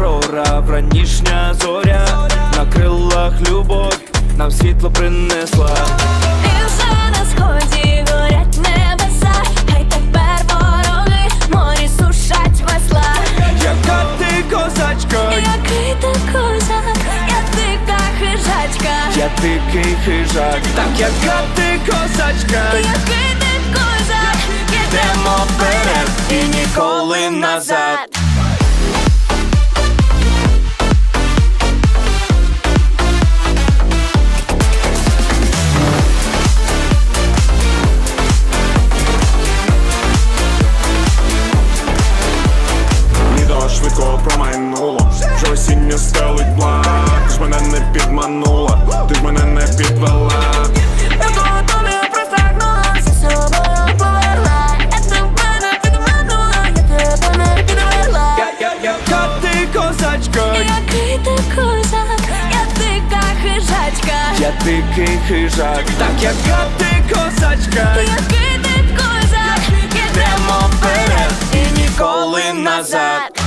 прорав ранішня зоря, на крилах любов нам світло принесла. І вже на сході горять небеса, хай тепер вороги морі сушать весла. Яка ти козачка, який ти козак, я хижачка, я дикий хижак, так яка ти козачка, який ти козак, ідемо вперед і ніколи назад. минуло, вже осіння стелить блак Ти ж мене не підманула, ти ж мене не підвела. Я дикий хижак, так яка ти козачка, який ти козак, ідемо вперед і ніколи назад.